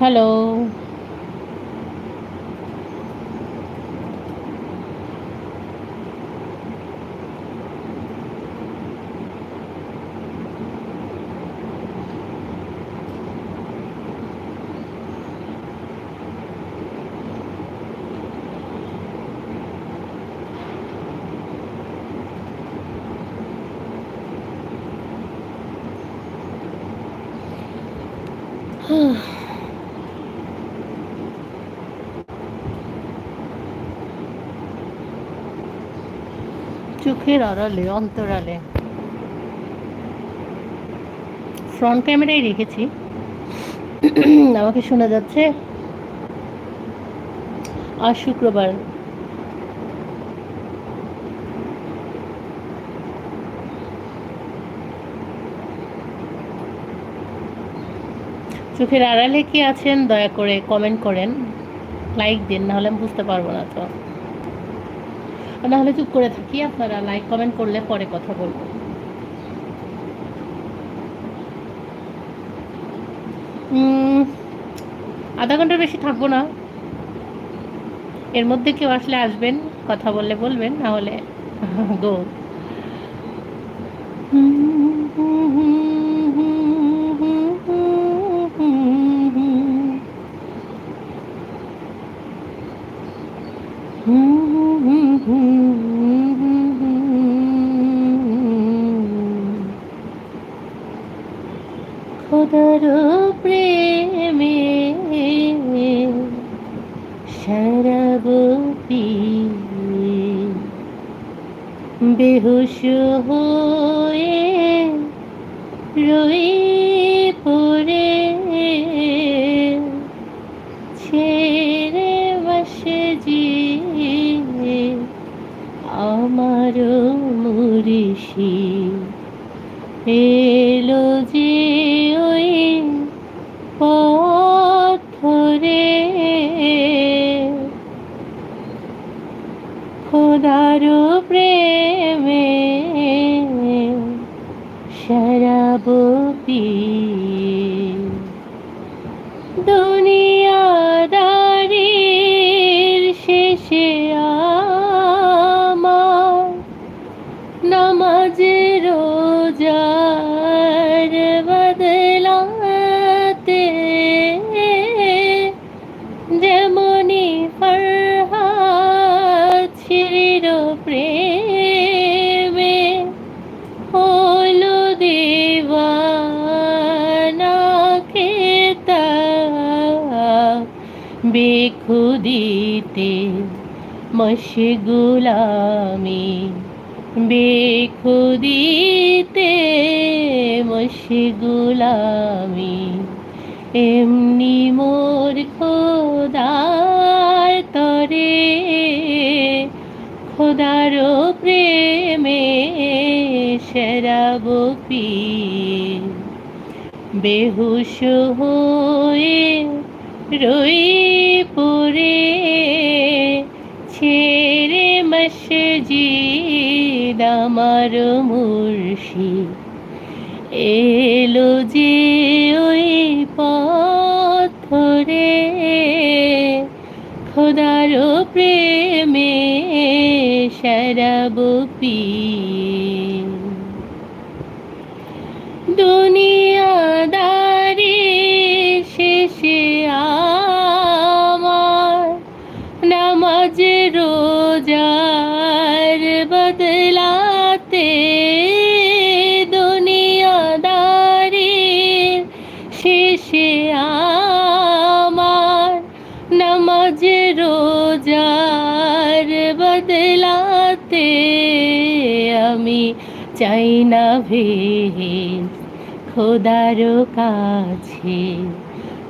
Hello চোখের আড়ালে, অন্তরালে। ফ্রন্ট ক্যামেরায় রেখেছি। আমাকে শোনা যাচ্ছে, আজ শুক্রবার। চোখের আড়ালে কি আছেন, দয়া করে কমেন্ট করেন। লাইক দিন, নাহলে আমি বুঝতে পারব না তো। নাহলে চুপ করে থাকি, আপনারা লাইক কমেন্ট করলে পরে কথা বলব। আধা ঘণ্টার বেশি থাকব না। এর মধ্যে কেউ আসলে আসবেন, কথা বললে বলবেন, না হলে গো বেহুশ হয়ে রই পড়ে ছেড়ে বসে জি আমার মুরিষি এলো বেখুদিতে মশগুলামি বেখুদিতে মশগুলামি এমনি মোর খোদার তরে, খোদার প্রেমে শরাব পি বেহুশ হয়ে রই পড়ে মসজিদ আমার মুর্শি এলো যে ওই পথরে খোদার প্রেমে শরাব পি দুনিয়াদারি শেষে আমার চাই না ভেদ খোদার কাছে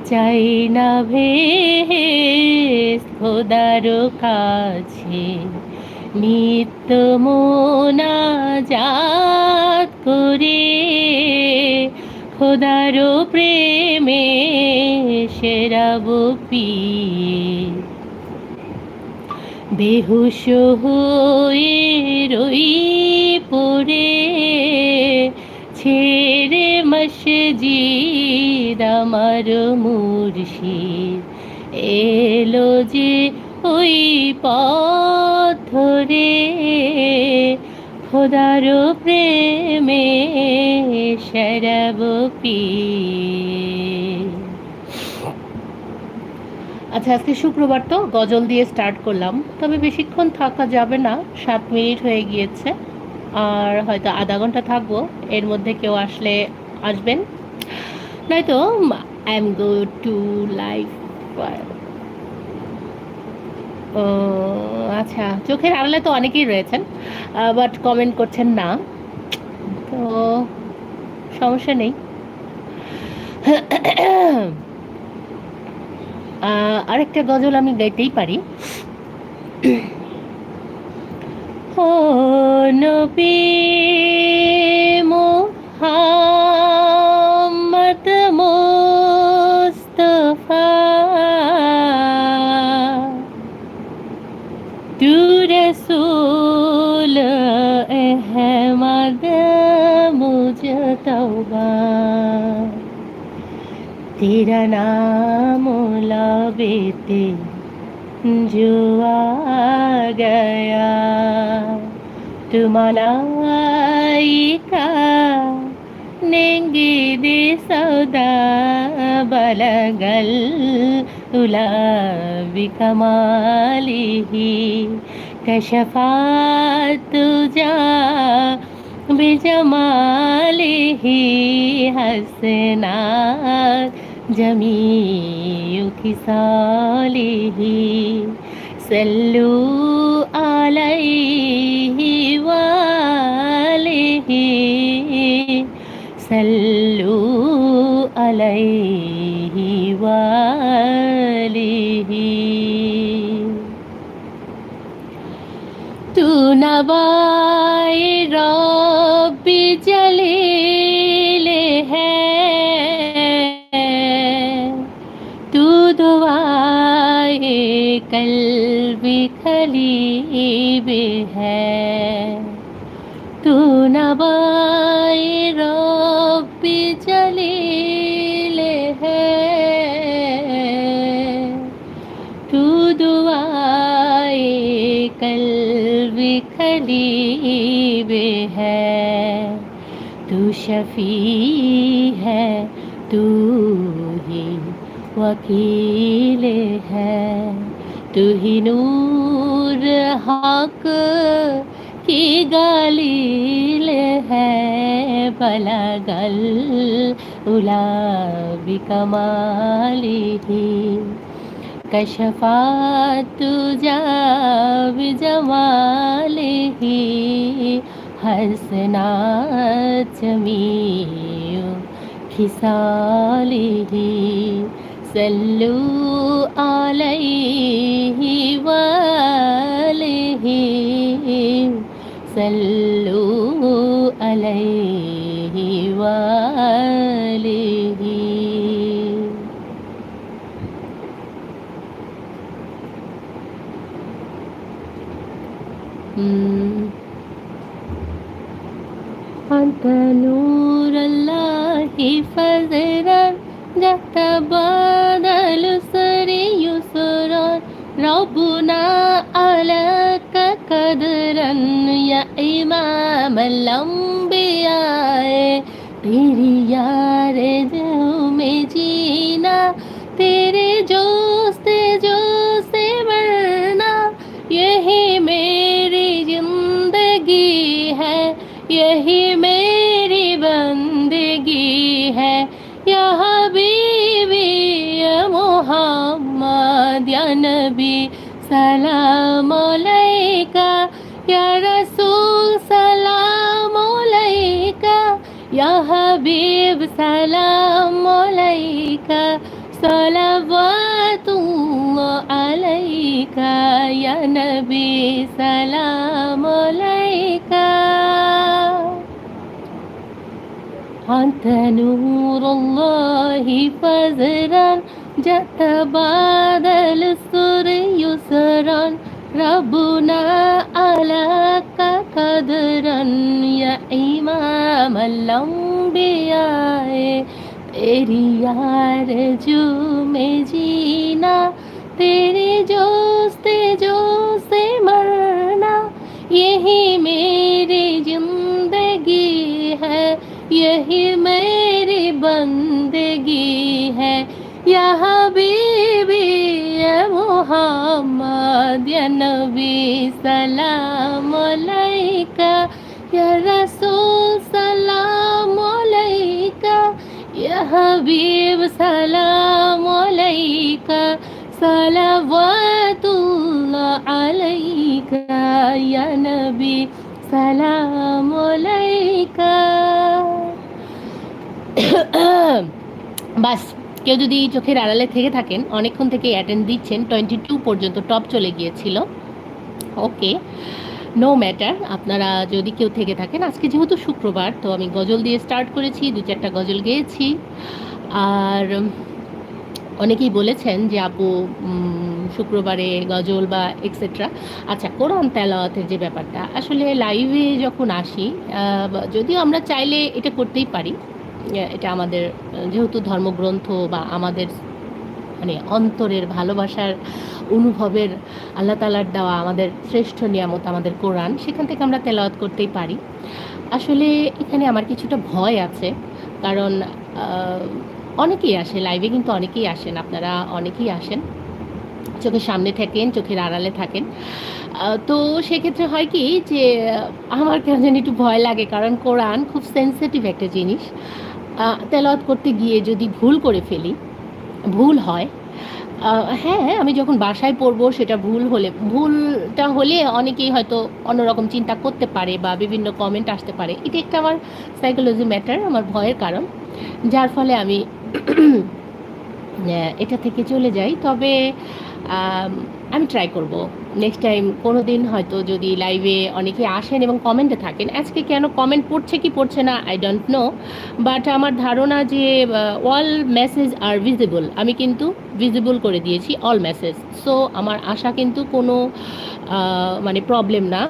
চাই না ভেদ খোদার কাছে নিত্য মোনাজাত করে খোদার প্রেমে সেরাব পি বেহুশ হয়ে রই পড়ে ছেড়ে মসজিদ আমার মুর্শিদ। এলো যে ওই পথ ধরে খোদার প্রেমে শরব আচ্ছা আজকে শুক্রবার তো, গজল দিয়ে স্টার্ট করলাম। তবে বেশিক্ষণ থাকা যাবে না, সাত মিনিট হয়ে গিয়েছে। আর হয়তো আধা ঘণ্টা থাকব। এর মধ্যে কেউ আসলে আসবেন। নয়তো I am go to life ও আচ্ছা চোখের আড়ালে তো অনেকেই রয়েছেন বাট কমেন্ট করছেন না। তো, সমস্যা নেই। আরেকটা গজল আমি গাইতেই পারি। ও নবী মোহাম্মদ মুস্তফা তু রসূল अहमद मुजतबा तेरा नाम लाबेते जो आ गया malaika நெங்கிதி சௌதா பலகல் உலாவி கமாலிஹி கஷஃபாத்துஜா பிஜமாலிஹி ஹசனா ஜமீயு கிசாலிஹி சல்லு அலை وآله صلوا عليه وآله تو نوائے رب جلیل ہے تو دعائے قلب خلیب रब्बी जलील है। तू दुआए कल्ब खलीब है। तू शफी है, तू ही वकील है। तू ही नूर हक की गालील है بلغ الأولى بكماله كشفات جاب بجماله حسنات جميع خصاله صلوا عليه وآله صلوا جهت بعد اليسر يسرا ربنا عليك قدرا يا إمام الأنبياء तेरी यार जो में जीना तेरे जो से जो से मरना यही मेरी जिंदगी है यही मेरी बंदगी है habibi ya muhammad ya nabi salam alayka ya rasul salam alayka ya habib salam alayka salawatullah alayka ya nabi salam alayka أنت نور الله فزرا جئت بعد السر يسرا ربنا عليك قدرا يا إمام الأنبياء भी आए तेरी यार जो में जीना तेरे जोस्ते जो से मरना यही मेरी जिंदगी है यही मेरी बंदगी है। यहाँ बीबी मोहम्मद, या नबी सलाम अलैका, या रसूल सलाम अलैका, या हबीब सलाम अलैका, सलावतुल्लाह अलैका, या नबी सलाम अलैका। বাস, কেউ যদি চোখের আড়ালে থেকে থাকেন, অনেকক্ষণ থেকে অ্যাটেন্ড দিচ্ছেন টোয়েন্টি টু পর্যন্ত টপ চলে গিয়েছিল। ওকে নো ম্যাটার আপনারা যদি কেউ থেকে থাকেন, আজকে যেহেতু শুক্রবার, তো আমি গজল দিয়ে স্টার্ট করেছি, দু চারটা গজল গেয়েছি। আর অনেকেই বলেছেন যে, আপু শুক্রবারে গজল বা এক্সেট্রা আচ্ছা কোরআন তেলাওয়াতের যে ব্যাপারটা, আসলে লাইভে যখন আসি যদিও আমরা চাইলে এটা করতেই পারি এটা আমাদের, যেহেতু ধর্মগ্রন্থ বা আমাদের মানে অন্তরের ভালোবাসার অনুভবের আল্লাহ তালার দেওয়া আমাদের শ্রেষ্ঠ নিয়ামত, আমাদের কোরআন, সেখান থেকে আমরা তেলাওয়াত করতেই পারি। আসলে এখানে আমার কিছুটা ভয় আছে, কারণ অনেকেই আসে লাইভে কিন্তু অনেকেই আসেন, আপনারা অনেকেই আসেন, চোখের সামনে থাকেন, চোখের আড়ালে থাকেন। তো সেক্ষেত্রে হয় কি যে, আমার কেন জানি একটু ভয় লাগে, কারণ কোরআন খুব সেন্সিটিভ একটা জিনিস। তেলাওয়াত করতে গিয়ে যদি ভুল করে ফেলি ভুল হয় আহ, হ্যাঁ আমি যখন বাসায় পড়ব সেটা ভুল হলে ভুলটা হলে অনেকেই হয়তো অন্যরকম চিন্তা করতে পারে বা বিভিন্ন কমেন্ট আসতে পারে। এটা একটা আমার সাইকোলজি ম্যাটার আমার ভয়ের কারণ। যার ফলে আমি এটা থেকে চলে যাই। তবে আম, ট্রাই করব। নেক্সট টাইম কোনো দিন হয়তো যদি লাইভে অনেকে আসেন এবং কমেন্টে থাকেন আজকে কেন কমেন্ট পড়ছে কি পড়ছে না আই ডোন্ট নো বাট আমার ধারণা যে অল মেসেজ আর ভিজিবল আমি কিন্তু ভিজিবল করে দিয়েছি অল মেসেজ সো আমার আশা কিন্তু কোনো মানে প্রবলেম না।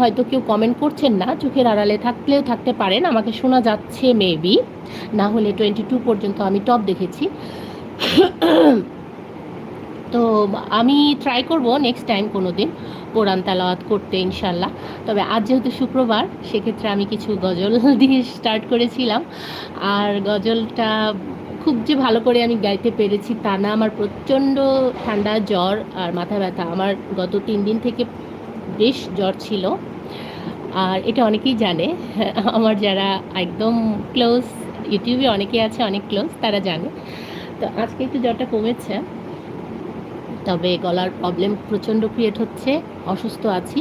হয়তো কেউ কমেন্ট করছেন না চোখের আড়ালে থাকলেও থাকতে পারেন। আমাকে শোনা যাচ্ছে মেবি না হলে টোয়েন্টি টু পর্যন্ত আমি টপ দেখেছি। তো আমি ট্রাই করব নেক্সট টাইম কোনো দিন কোরআন তালাওয়াত করতে, ইনশাল্লাহ। তবে আজ যেহেতু শুক্রবার, সেক্ষেত্রে আমি কিছু গজল দিয়ে স্টার্ট করেছিলাম। আর গজলটা খুব যে ভালো করে আমি গাইতে পেরেছি তা না। আমার প্রচণ্ড ঠান্ডা জ্বর আর মাথা ব্যথা। আমার গত তিন দিন থেকে বেশ জ্বর ছিল। আর এটা অনেকেই জানে। আমার যারা একদম ক্লোজ ইউটিউবে অনেকেই আছে অনেক ক্লোজ তারা জানে। তো আজকে একটু জ্বরটা কমেছে। তবে গলার প্রবলেম প্রচণ্ড ক্রিয়েট হচ্ছে, অসুস্থ আছি।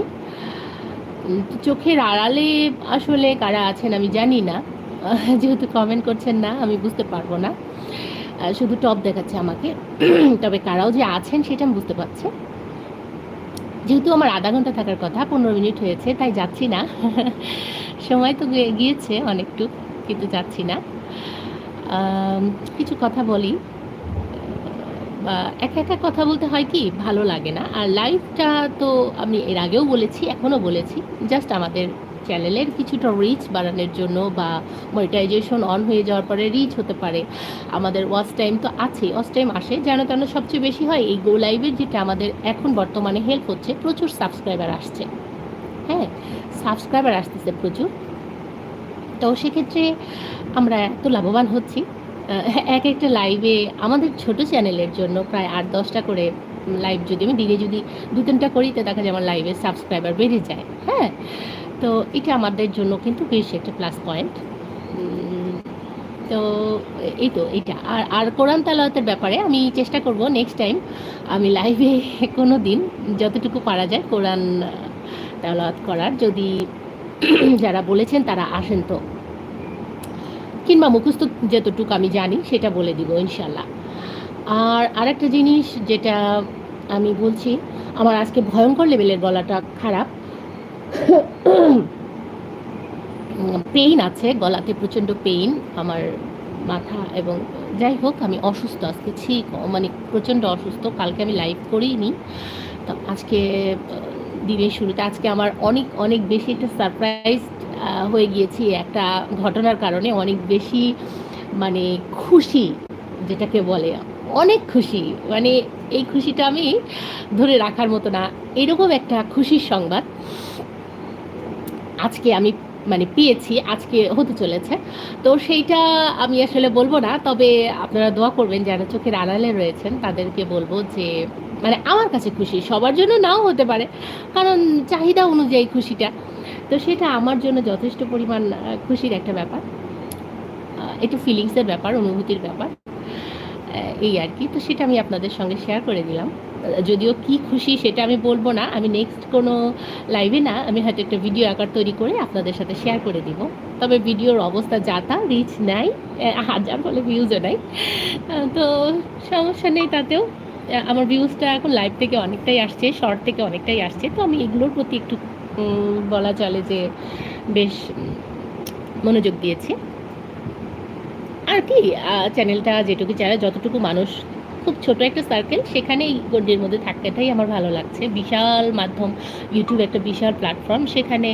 চোখের আড়ালে আসলে কারা আছেন আমি জানি না। যেহেতু কমেন্ট করছেন না, আমি বুঝতে পারব না। শুধু টপ দেখাচ্ছে আমাকে। তবে কারাও যে আছেন সেটা আমি বুঝতে পারছি। যেহেতু আমার আধা ঘণ্টা থাকার কথা, পনেরো মিনিট হয়েছে, তাই যাচ্ছি না। সময় তো গিয়েছে অনেকটু কিন্তু যাচ্ছি না। কিছু কথা বলি। একা একা কথা বলতে হয় কি? ভালো লাগে না। আর লাইভটা তো আমি এর আগেও বলেছি, এখনও বলেছি। জাস্ট আমাদের চ্যানেলের কিছুটা রিচ বাড়ানোর জন্য বা মনিটাইজেশন অন হয়ে যাওয়ার পরে রিচ হতে পারে। আমাদের ওয়াচ টাইম তো আছে ওয়াচ টাইম আসে। যেন তেন সবচেয়ে বেশি হয়, এই গো লাইভের যেটা আমাদের এখন বর্তমানে হেল্প হচ্ছে, প্রচুর সাবস্ক্রাইবার আসছে। হ্যাঁ সাবস্ক্রাইবার আসতেছে প্রচুর। তো সেক্ষেত্রে আমরা এত লাভবান হচ্ছি। এক একটা লাইভে আমাদের ছোট চ্যানেলের জন্য প্রায় আট দশটা করে লাইভ যদি আমি দিনে যদি দু তিনটা করি, তো দেখা যায় আমার লাইভে সাবস্ক্রাইবার বেড়ে যায়। হ্যাঁ? তো এটা আমাদের জন্য কিন্তু বেশ একটা প্লাস পয়েন্ট তো এই তো এইটা। আর আর কোরআন তালাওয়াতের ব্যাপারে আমি চেষ্টা করব নেক্সট টাইম আমি লাইভে কোনো দিন যতটুকু পারা যায় কোরআন তালাওয়াত করার। যদি যারা বলেছেন তারা আসেন তো। কিংবা মুখস্থ যতটুকু আমি জানি, সেটা বলে দিব ইনশাল্লাহ আর আরেকটা জিনিস যেটা আমি বলছি, আমার আজকে ভয়ঙ্কর লেভেলের গলাটা খারাপ। পেইন আছে, গলাতে প্রচণ্ড পেইন, আমার মাথা এবং যাই হোক, আমি অসুস্থ আজকে ঠিক মানে প্রচণ্ড অসুস্থ, কালকে আমি লাইভ করিনি। তো আজকে, দিনের শুরুতে, আজকে আমার অনেক অনেক বেশি একটা সারপ্রাইজ হয়ে গিয়েছি একটা ঘটনার কারণে অনেক বেশি মানে খুশি, যেটাকে বলে অনেক খুশি। মানে এই খুশিটা আমি ধরে রাখার মতো না, এরকম একটা খুশির সংবাদ আজকে আমি মানে পেয়েছি, আজকে হতে চলেছে। তো সেইটা আমি আসলে বলব না, তবে আপনারা দোয়া করবেন যারা চোখের আড়ালে রয়েছেন, তাদেরকে বলব যে মানে আমার কাছে খুশি, সবার জন্য নাও হতে পারে। কারণ চাহিদা অনুযায়ী খুশিটা। তো সেটা আমার জন্য যথেষ্ট পরিমাণ খুশির একটা ব্যাপার। একটু ফিলিংসের ব্যাপার, অনুভূতির ব্যাপার। এই আর কি। তো সেটা আমি আপনাদের সঙ্গে শেয়ার করে দিলাম। যদিও কি খুশি সেটা আমি বলব না। আমি নেক্সট কোনো লাইভে না, আমি হয়তো একটা ভিডিও আকার তৈরি করে আপনাদের সাথে শেয়ার করে দিব। তবে ভিডিওর অবস্থা যা তা রিচ নাই। হাজার বলে ভিউজও নাই। তো সমস্যা নেই তাতেও। আমার ভিউজটা এখন লাইভ থেকে অনেকটাই আসছে শর্ট থেকে অনেকটাই আসছে। তো আমি এগুলোর প্রতি একটু বলা চলে যে বেশ মনোযোগ দিয়েছি। আর কি চ্যানেলটা যেটুকু চ্যানেল যতটুকু মানুষ, খুব ছোট একটা সার্কেল সেখানেই গণ্ডির মধ্যে থাকতেটাই আমার ভালো লাগছে। বিশাল মাধ্যম ইউটিউব একটা বিশাল প্ল্যাটফর্ম সেখানে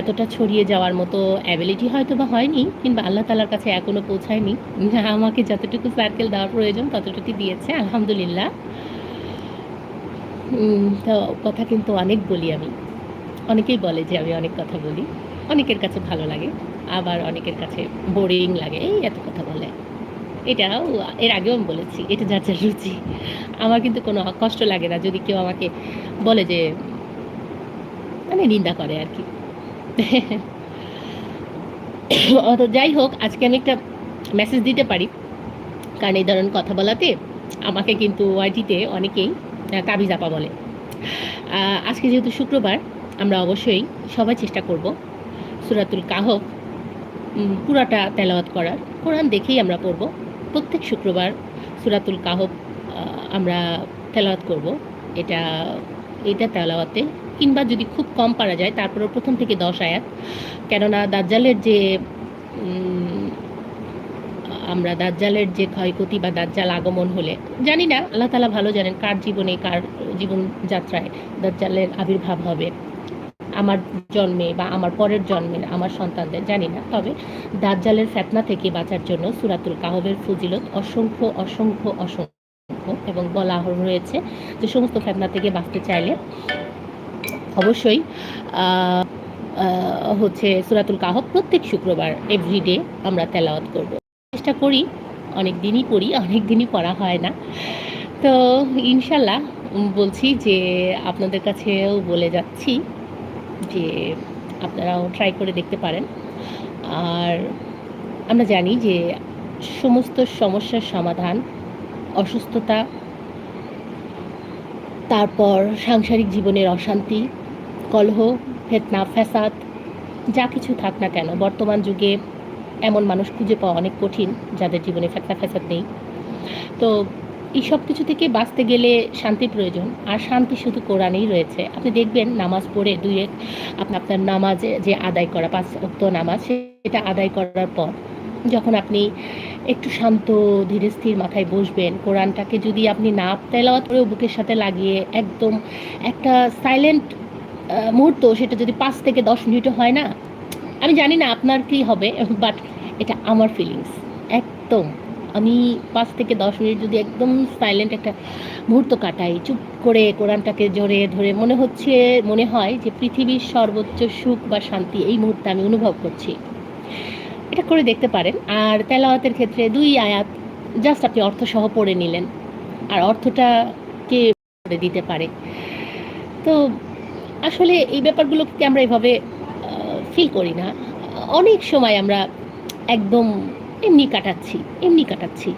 এতটা ছড়িয়ে যাওয়ার মতো অ্যাবিলিটি হয়তো বা হয়নি, কিংবা আল্লাহ তালার কাছে এখনও পৌঁছায়নি। আমাকে যতটুকু সার্কেল দেওয়ার প্রয়োজন ততটুকু দিয়েছে, আলহামদুলিল্লাহ। তো কথা কিন্তু অনেক বলি আমি। অনেকেই বলে যে আমি অনেক কথা বলি। অনেকের কাছে ভালো লাগে, আবার অনেকের কাছে বোরিং লাগে। এই এত কথা বলে। এটাও এর আগেও আমি বলেছি, এটা যার যার রুচি। আমার কিন্তু কোনো কষ্ট লাগে না যদি কেউ আমাকে বলে যে মানে নিন্দা করে আর কি। তো যাই হোক, আজকে আমি একটা মেসেজ দিতে পারি। কারণ এই ধরনের কথা বলাতে আমাকে কিন্তু ওয়াইটিতে অনেকেই আহ, কাবিজাপা বলে। আজকে যেহেতু শুক্রবার আমরা অবশ্যই সবাই চেষ্টা করব সুরাতুল উম, পুরাটা তেলাওয়াত করার। কোরআন দেখেই আমরা পড়ব। প্রত্যেক শুক্রবার সুরাতুল আহ, আমরা তেলাওয়াত করব। এটা এটা তেলাওয়াতে। কিংবা যদি খুব কম পারা যায় তারপরে প্রথম থেকে দশ আয়াত। কেননা দাজ্জালের যে আমরা দাজ্জালের যে ক্ষয়ক্ষতি বা দাজ্জাল আগমন হলে, জানি না, আল্লাহ তালা ভালো জানেন কার জীবনে কার জীবনযাত্রায় দাজ্জালের আবির্ভাব হবে। আমার জন্মে বা আমার পরের জন্মে, আমার সন্তানদের, জানি না। তবে দাজ্জালের ফেতনা থেকে বাঁচার জন্য সুরাতুল কাহবের ফজিলত অসংখ্য অসংখ্য অসংখ্য এবং বলা রয়েছে যে সমস্ত ফেতনা থেকে বাঁচতে চাইলে অবশ্যই হচ্ছে সুরাতুল কাহব প্রত্যেক শুক্রবার এভরিডে আমরা তেলাওয়াত করব। চেষ্টা করি অনেক দিনই পড়ি অনেক দিনই পড়া হয় না। তো ইনশাল্লাহ বলছি যে আপনাদের কাছেও বলে যাচ্ছি যে আপনারাও ট্রাই করে দেখতে পারেন। আর আমরা জানি যে সমস্ত সমস্যার সমাধান, অসুস্থতা, তারপর সাংসারিক জীবনের অশান্তি, কলহ, ফেতনা, ফ্যাসাদ, যা কিছু থাক না কেন, বর্তমান যুগে এমন মানুষ খুঁজে পাওয়া অনেক কঠিন, যাদের জীবনে ফেতনা ফ্যাসাদ নেই। তো এই সব কিছু থেকে বাঁচতে গেলে শান্তি প্রয়োজন, আর শান্তি শুধু কোরআনেই রয়েছে। আপনি দেখবেন নামাজ পড়ে দুই এক আপনি, আপনার নামাজে যে আদায় করা, পাঁচ অক্ত নামাজ, সেটা আদায় করার পর যখন আপনি একটু শান্ত, ধীরে স্থির মাথায় বসবেন, কোরআনটাকে যদি আপনি না তেলাওয়াত করেও বুকের সাথে লাগিয়ে একদম একটা সাইলেন্ট মুহূর্ত, সেটা যদি পাঁচ থেকে দশ মিনিটও হয় না আমি জানি না আপনার কি হবে বাট এটা আমার ফিলিংস একদম। আমি পাঁচ থেকে দশ মিনিট যদি একদম সাইলেন্ট একটা মুহূর্ত কাটাই, চুপ করে কোরআনটাকে জোরে ধরে, মনে হচ্ছে, মনে হয় যে পৃথিবীর সর্বোচ্চ সুখ বা শান্তি এই মুহূর্তে আমি অনুভব করছি। এটা করে দেখতে পারেন। আর তেলাওয়াতের ক্ষেত্রে দুই আয়াত জাস্ট আপনি অর্থ সহ পড়ে নিলেন। আর অর্থটা কে দিতে পারে? তো আসলে এই ব্যাপারগুলোকে আমরা এভাবে ফিল করি না। অনেক সময় আমরা একদম এমনি কাটাচ্ছি এমনি কাটাচ্ছি।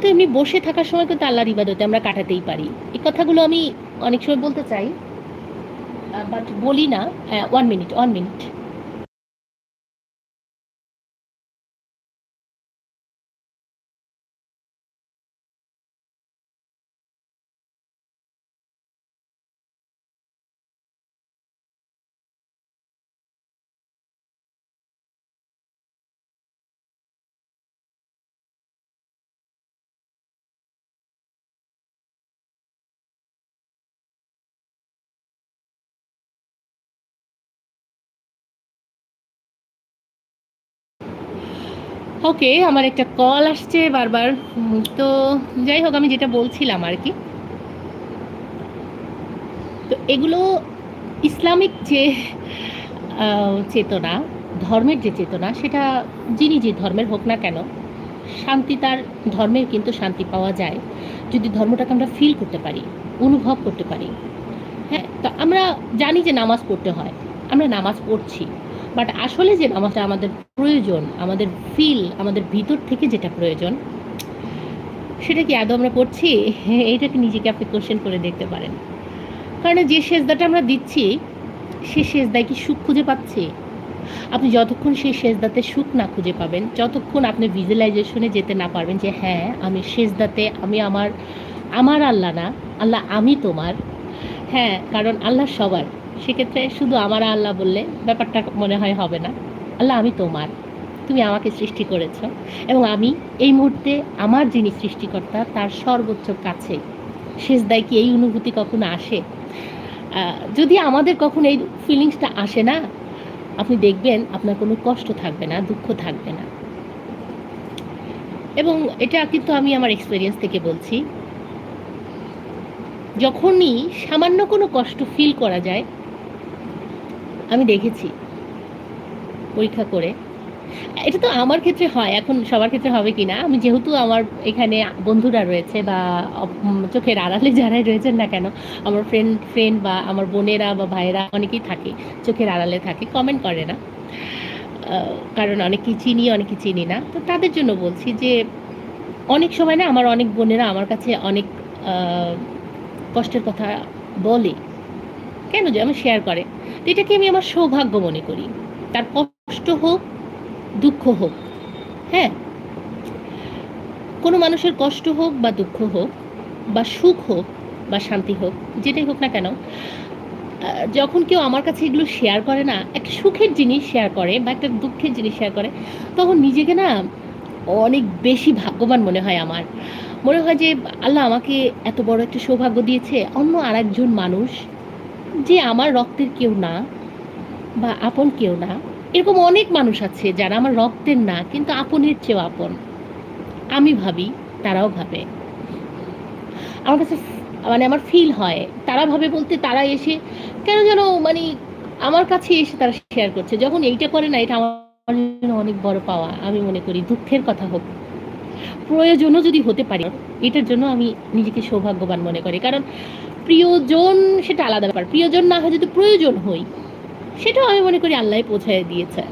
তো এমনি বসে থাকার সময় কিন্তু আল্লাহর ইবাদতে আমরা কাটাতেই পারি। এই কথাগুলো আমি অনেক সময় বলতে চাই বাট বলি না। হ্যাঁ one minute one minute okay, আমার একটা কল আসছে বারবার। তো যাই হোক, আমি যেটা বলছিলাম আর কি। তো এগুলো ইসলামিক যে চেতনা, ধর্মের যে চেতনা, সেটা যিনি যে ধর্মের হোক না কেন, শান্তি তার ধর্মের কিন্তু শান্তি পাওয়া যায়। যদি ধর্মটাকে আমরা ফিল করতে পারি, অনুভব করতে পারি। হ্যাঁ তো আমরা জানি যে নামাজ পড়তে হয়। আমরা নামাজ পড়ছি। বাট আসলে যে নামাজটা আমাদের প্রয়োজন, আমাদের ফিল আমাদের ভিতর থেকে যেটা প্রয়োজন, সেটা কি আদৌ আমরা পড়ছি? এইটাকে নিজেকে আপনি কোশ্চেন করে দেখতে পারেন। কারণ যে সেজদাটা আমরা দিচ্ছি, সে সেজদায় কি সুখ খুঁজে পাচ্ছি? আপনি যতক্ষণ সেই সেজদাতে সুখ না খুঁজে পাবেন, যতক্ষণ আপনি ভিজুয়ালাইজেশনে যেতে না পারবেন যে হ্যাঁ আমি সেজদাতে, আমি আমার আমার আল্লাহ না, আল্লাহ আমি তোমার। হ্যাঁ কারণ আল্লাহ সবার। সেক্ষেত্রে শুধু আমার আল্লাহ বললে ব্যাপারটা মনে হয় হবে না। আল্লাহ, আমি তোমার। তুমি আমাকে সৃষ্টি করেছ এবং আমি এই মুহূর্তে আমার যিনি সৃষ্টিকর্তা, তার সর্বোচ্চ কাছে। সেজদায় কি এই অনুভূতি কখনো আসে? যদি আমাদের কখনো এই ফিলিংসটা আসে না, আপনি দেখবেন আপনার কোনো কষ্ট থাকবে না, দুঃখ থাকবে না। এবং এটা কিন্তু আমি আমার এক্সপিরিয়েন্স থেকে বলছি। যখনই সামান্য কোনো কষ্ট ফিল করা যায়, আমি দেখেছি পরীক্ষা করে। এটা তো আমার ক্ষেত্রে হয়, এখন সবার ক্ষেত্রে হবে কি না আমি যেহেতু আমার এখানে বন্ধুরা রয়েছে বা চোখের আড়ালে যারাই রয়েছেন না কেন, আমার ফ্রেন্ড ফ্রেন্ড বা আমার বোনেরা বা ভাইয়েরা অনেকেই থাকে, চোখের আড়ালে থাকে কমেন্ট করে না। কারণ অনেকেই চিনি অনেকে চিনি না। তো তাদের জন্য বলছি যে, অনেক সময় না আমার অনেক বোনেরা আমার কাছে অনেক কষ্টের কথা বলে, কেন যে আমি শেয়ার করে। তো এটাকে আমি আমার সৌভাগ্য মনে করি। তার কষ্ট হোক, দুঃখ হোক হ্যাঁ? কোনো মানুষের কষ্ট হোক বা দুঃখ হোক, বা সুখ হোক, বা শান্তি হোক, যেটাই হোক না কেন যখন কেউ আমার কাছে এগুলো শেয়ার করে না, একটা সুখের জিনিস শেয়ার করে বা একটা দুঃখের জিনিস শেয়ার করে, তখন নিজেকে না অনেক বেশি ভাগ্যবান মনে হয় আমার। মনে হয় যে, আল্লাহ আমাকে এত বড় একটা সৌভাগ্য দিয়েছে, অন্য আরেকজন মানুষ যে আমার রক্তের কেউ না বা আপন কেউ না এরকম অনেক মানুষ আছে যারা আমার রক্তের না, কিন্তু আপনের চেয়েও আপন। আমি ভাবি, তারাও ভাবে। আমার কাছে মানে আমার ফিল হয়, তারা ভাবে বলতে তারা এসে, কেন যেন মানে আমার কাছে এসে তারা শেয়ার করছে। যখন এইটা করে না, এটা আমার জন্য অনেক বড় পাওয়া, আমি মনে করি, দুঃখের কথা হোক। প্রয়োজনও যদি হতে পারে, এটার জন্য আমি নিজেকে সৌভাগ্যবান মনে করি। কারণ প্রিয়জন সেটা আলাদা ব্যাপার। প্রিয়জন না হয় যদি প্রয়োজন হই সেটাও আমি মনে করি আল্লাহ পৌঁছায় দিয়েছে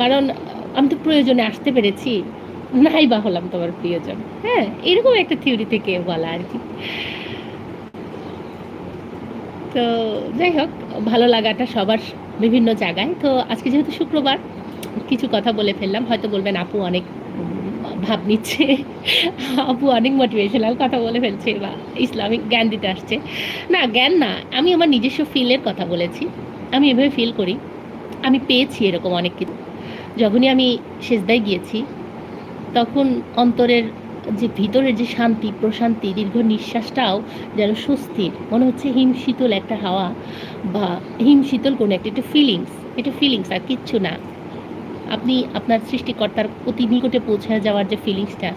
কারণ, আমি তো প্রয়োজনে আসতে পেরেছি, নাই বা হলাম তোমার প্রিয়জন। হ্যাঁ এরকম একটা থিওরি থেকে বলা আর কি। তো যাই হোক, ভালো লাগাটা সবার বিভিন্ন জায়গায়। তো আজকে যেহেতু শুক্রবার, কিছু কথা বলে ফেললাম। হয়তো বলবেন, আপু অনেক ভাব নিচ্ছে। আপু অনেক মোটিভেশনাল কথা বলে ফেলছে বা ইসলামিক জ্ঞান দিতে আসছে। না, জ্ঞান না, আমি আমার নিজস্ব ফিলের কথা বলেছি। আমি এভাবে ফিল করি। আমি পেয়েছি এরকম অনেক কিছু। যখনই আমি সেজদায় গিয়েছি, তখন অন্তরের যে ভিতরের যে শান্তি, প্রশান্তি, দীর্ঘ নিঃশ্বাসটাও যেন স্বস্তির, মনে হচ্ছে হিম শীতল একটা হাওয়া বা হিম শীতল কোনো একটা একটা ফিলিংস এটা ফিলিংস আর কিচ্ছু না। আপনি আপনার সৃষ্টিকর্তার অতি নিকটে পৌঁছে যাওয়ার যে ফিলিংসটা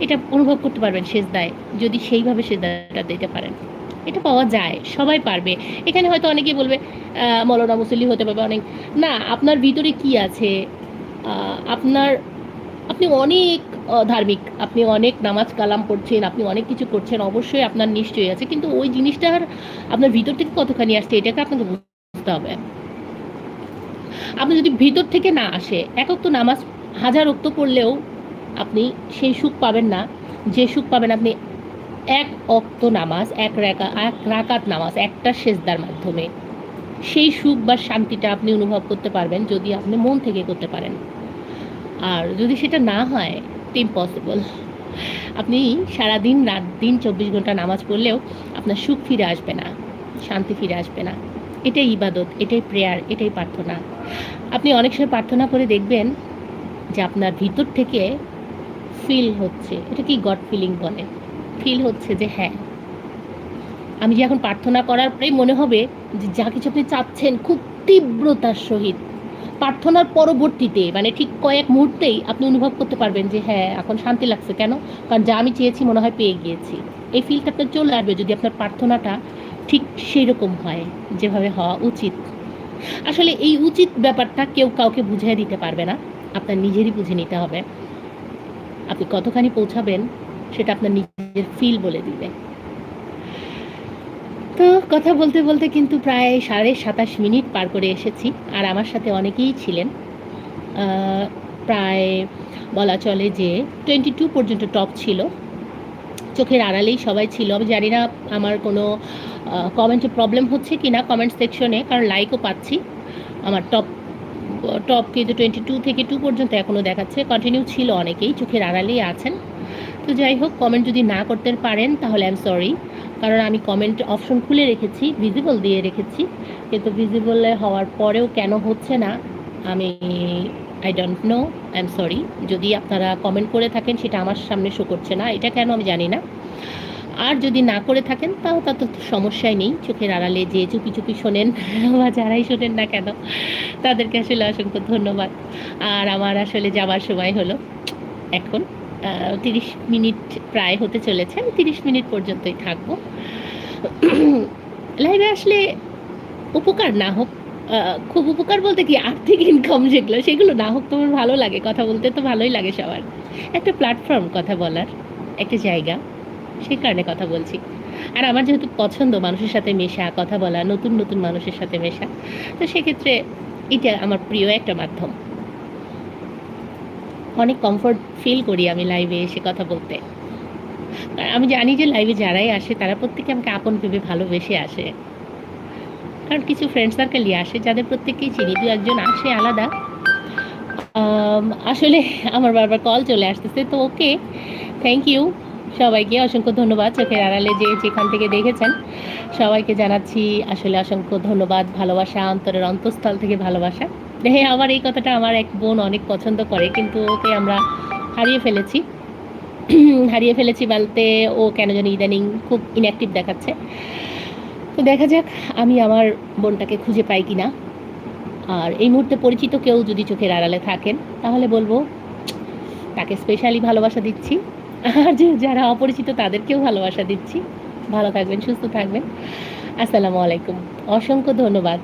এটা অনুভব করতে পারবেন সেজদায়, যদি সেইভাবে সেজদাটা দিতে পারেন। এটা পাওয়া যায়, সবাই পারবে। এখানে হয়তো অনেকেই বলবে মৌলানা মুসল্লি হতে পারবে অনেক। না, আপনার ভিতরে কি আছে? আপনার, আপনি অনেক ধার্মিক, আপনি অনেক নামাজ কালাম পড়ছেন, আপনি অনেক কিছু করছেন, অবশ্যই আপনার নিশ্চয়ই আছে। কিন্তু ওই জিনিসটার আপনার ভিতর থেকে কতখানি আসছে, এটাকে আপনাকে বুঝতে হবে। আপনি যদি ভিতর থেকে না আসে একক তো নামাজ হাজার অক্ত পড়লেও আপনি সেই সুখ পাবেন না। যে সুখ পাবেন আপনি এক অক্ত নামাজ, এক রাকা এক রাকাত নামাজ, একটা সেজদার মাধ্যমে। সেই সুখ বা শান্তিটা আপনি অনুভব করতে পারবেন যদি আপনি মন থেকে করতে পারেন। আর যদি সেটা না হয় তো ইম্পসিবল আপনি সারাদিন রাত, দিন চব্বিশ ঘণ্টা নামাজ পড়লেও আপনার সুখ ফিরে আসবে না, শান্তি ফিরে আসবে না। এটাই ইবাদত, এটাই প্রেয়ার এটাই প্রার্থনা। আপনি অনেক সময় প্রার্থনা করে দেখবেন যে আপনার ভিতর থেকে ফিল হচ্ছে। এটা কি গড ফিলিং বলে? ফিল হচ্ছে যে হ্যাঁ আমি যে এখন প্রার্থনা করার পরেই মনে হবে যে যা কিছু আপনি চাচ্ছেন খুব তীব্রতার সহিত। প্রার্থনার পরবর্তীতে মানে ঠিক কয়েক মুহূর্তেই আপনি অনুভব করতে পারবেন যে হ্যাঁ এখন শান্তি লাগছে কেন? কারণ যা আমি চেয়েছি মনে হয় পেয়ে গিয়েছি। এই ফিলটা আপনার চলে আসবে যদি আপনার প্রার্থনাটা ঠিক সেই রকম হয়, যেভাবে হওয়া উচিত। আসলে এই উচিত ব্যাপারটা কেউ কাউকে বুঝিয়ে দিতে পারবে না। আপনার নিজেরই বুঝে নিতে হবে। আপনি কতখানি পৌঁছাবেন সেটা আপনার নিজের ফিল বলে দিবে। তো কথা বলতে বলতে কিন্তু প্রায় সাড়ে সাতাশ মিনিট পার করে এসেছি, আর আমার সাথে অনেকেই ছিলেন। প্রায় বলা চলে যে টোয়েন্টি টু পর্যন্ত টপ ছিল। চোখের আড়ালেই সবাই ছিল। আমি জানি না আমার কোনো কমেন্টে প্রবলেম হচ্ছে কি না কমেন্ট সেকশনে কারণ লাইকও পাচ্ছি। আমার টপ টপ কিন্তু টোয়েন্টি টু থেকে টু পর্যন্ত এখনও দেখাচ্ছে। কন্টিনিউ ছিল অনেকেই, চোখের আড়ালেই আছেন। তো যাই হোক কমেন্ট যদি না করতে পারেন, তাহলে আই এম সরি কারণ আমি কমেন্ট অপশন খুলে রেখেছি ভিজিবল দিয়ে রেখেছি। কিন্তু ভিজিবলে হওয়ার পরেও কেন হচ্ছে না, আমি I don't know I am sorry যদি আপনারা কমেন্ট করে থাকেন, সেটা আমার সামনে শো করছে না। এটা কেন আমি জানি না। আর যদি না করে থাকেন, তাও তা তো সমস্যাই নেই। চোখের আড়ালে যে চুপি চুপি শোনেন, বা যারাই শোনেন না কেন, তাদেরকে আসলে অসংখ্য ধন্যবাদ। আর আমার আসলে যাওয়ার সময় হলো, এখন। তিরিশ মিনিট প্রায় হতে চলেছে, আমি তিরিশ মিনিট পর্যন্তই থাকব। লাইভে আসলে উপকার না হোক খুব উপকার বলতে কি, আর্থিক ইনকাম যেগুলো, সেগুলো না হোক তোমার ভালো লাগে, কথা বলতে তো ভালোই লাগে সবার। একটা প্ল্যাটফর্ম কথা বলার, একটা জায়গা সেই কারণে কথা বলছি। আর আমার যেহেতু পছন্দ মানুষের সাথে মেশা, কথা বলা, নতুন নতুন মানুষের সাথে মেশা, তো সেক্ষেত্রে এটা আমার প্রিয় একটা মাধ্যম। অনেক কমফোর্ট ফিল করি আমি লাইভে এসে কথা বলতে। আমি জানি যে লাইভে যারাই আসে, তারা প্রত্যেকে আমাকে আপন ভেবে ভালোবেসে আসে। কারণ কিছু ফ্রেন্ড সার্কেলই আসে, যাদের প্রত্যেককেই চিনি, দু একজন আসে আলাদা। আসলে আমার বারবার কল চলে আসতেছে, তো ওকে থ্যাংক ইউ সবাইকে, অসংখ্য ধন্যবাদ চোখের আড়ালে যে যেখান থেকে দেখেছেন। সবাইকে জানাচ্ছি আসলে অসংখ্য ধন্যবাদ, ভালোবাসা, অন্তরের অন্তঃস্থল থেকে ভালোবাসা। হ্যাঁ আমার এই কথাটা আমার এক বোন অনেক পছন্দ করে, কিন্তু ওকে আমরা হারিয়ে ফেলেছি। হারিয়ে ফেলেছি বলতে ও কেন জানি ইদানিং খুব ইনঅ্যাক্টিভ দেখাচ্ছে। তো দেখা যাক, আমি আমার বোনটাকে খুঁজে পাই কি না আর এই মুহূর্তে পরিচিত কেউ যদি চোখের আড়ালে থাকেন, তাহলে বলব, তাকে স্পেশালি ভালোবাসা দিচ্ছি। আর যে, যারা অপরিচিত, তাদেরকেও ভালোবাসা দিচ্ছি। ভালো থাকবেন, সুস্থ থাকবেন। আসসালামু আলাইকুম। অসংখ্য ধন্যবাদ।